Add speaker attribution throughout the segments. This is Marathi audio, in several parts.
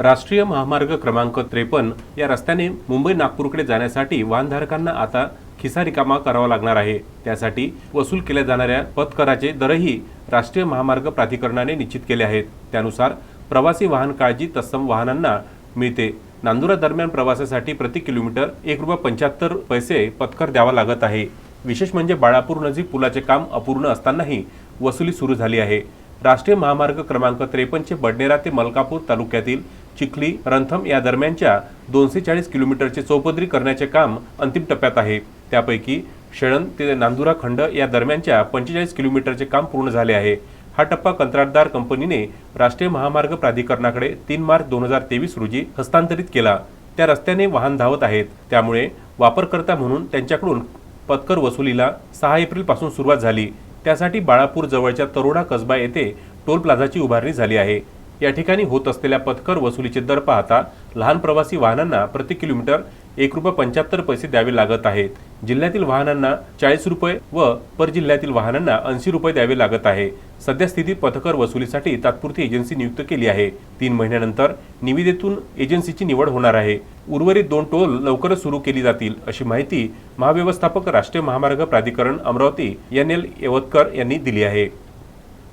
Speaker 1: राष्ट्रीय महामार्ग क्रमांक त्रेपन्न या रस्त्याने मुंबई नागपूरकडे जाण्यासाठी वाहनधारकांना आता खिसा रिकामा करावा लागणार आहे. त्यासाठी वसूल केल्या जाणाऱ्या पथकराचे दरही राष्ट्रीय महामार्ग प्राधिकरणाने निश्चित केले आहेत. त्यानुसार प्रवासी वाहन काळजी तत्सम वाहनांना मिळते. नांदुरा दरम्यान प्रवासासाठी प्रति किलोमीटर एक रुपये पंच्याहत्तर पैसे पथकर द्यावा लागत आहे. विशेष म्हणजे बाळापूर नजीक पुलाचे काम अपूर्ण असतानाही वसुली सुरू झाली आहे. राष्ट्रीय महामार्ग क्रमांक त्रेपन्नचे बडनेरा ते मलकापूर तालुक्यातील चिखली रंथम या दरम्यानच्या दोनशे चाळीस किलोमीटरचे चौपदरी करण्याचे काम अंतिम टप्प्यात आहे. त्यापैकी शेळण ते नांदुरा खंड या दरम्यानच्या पंचेचाळीस किलोमीटरचे काम पूर्ण झाले आहे. हा टप्पा कंत्राटदार कंपनीने राष्ट्रीय महामार्ग प्राधिकरणाकडे तीन मार्च दोन हजार तेवीस रोजी हस्तांतरित केला. त्या रस्त्याने वाहन धावत आहेत. त्यामुळे वापरकर्ता म्हणून त्यांच्याकडून पत्कर वसुलीला सहा एप्रिलपासून सुरुवात झाली. त्यासाठी बाळापूर जवळच्या तरोडा कसबा येथे टोल प्लाझाची उभारणी झाली आहे. या ठिकाणी होत असलेल्या पथकर वसुलीचे दर पाहता लहान प्रवासी वाहनांना प्रति किलोमीटर एक रुपये पंच्याहत्तर पैसे द्यावे लागत आहेत. जिल्ह्यातील वाहनांना चाळीस रुपये व पर जिल्ह्यातील वाहनांना ऐंशी रुपये द्यावे लागत आहे. सध्या स्थितीत पथकर वसुलीसाठी तात्पुरती एजन्सी नियुक्त केली आहे. तीन महिन्यानंतर निविदेतून एजन्सीची निवड होणार आहे. उर्वरित दोन टोल लवकरच सुरू केली जातील अशी माहिती महाव्यवस्थापक राष्ट्रीय महामार्ग प्राधिकरण अमरावती एन एल यवतकर यांनी दिली आहे.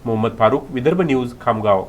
Speaker 1: मोहम्मद फारुख विदर्भ न्यूज खामगाव.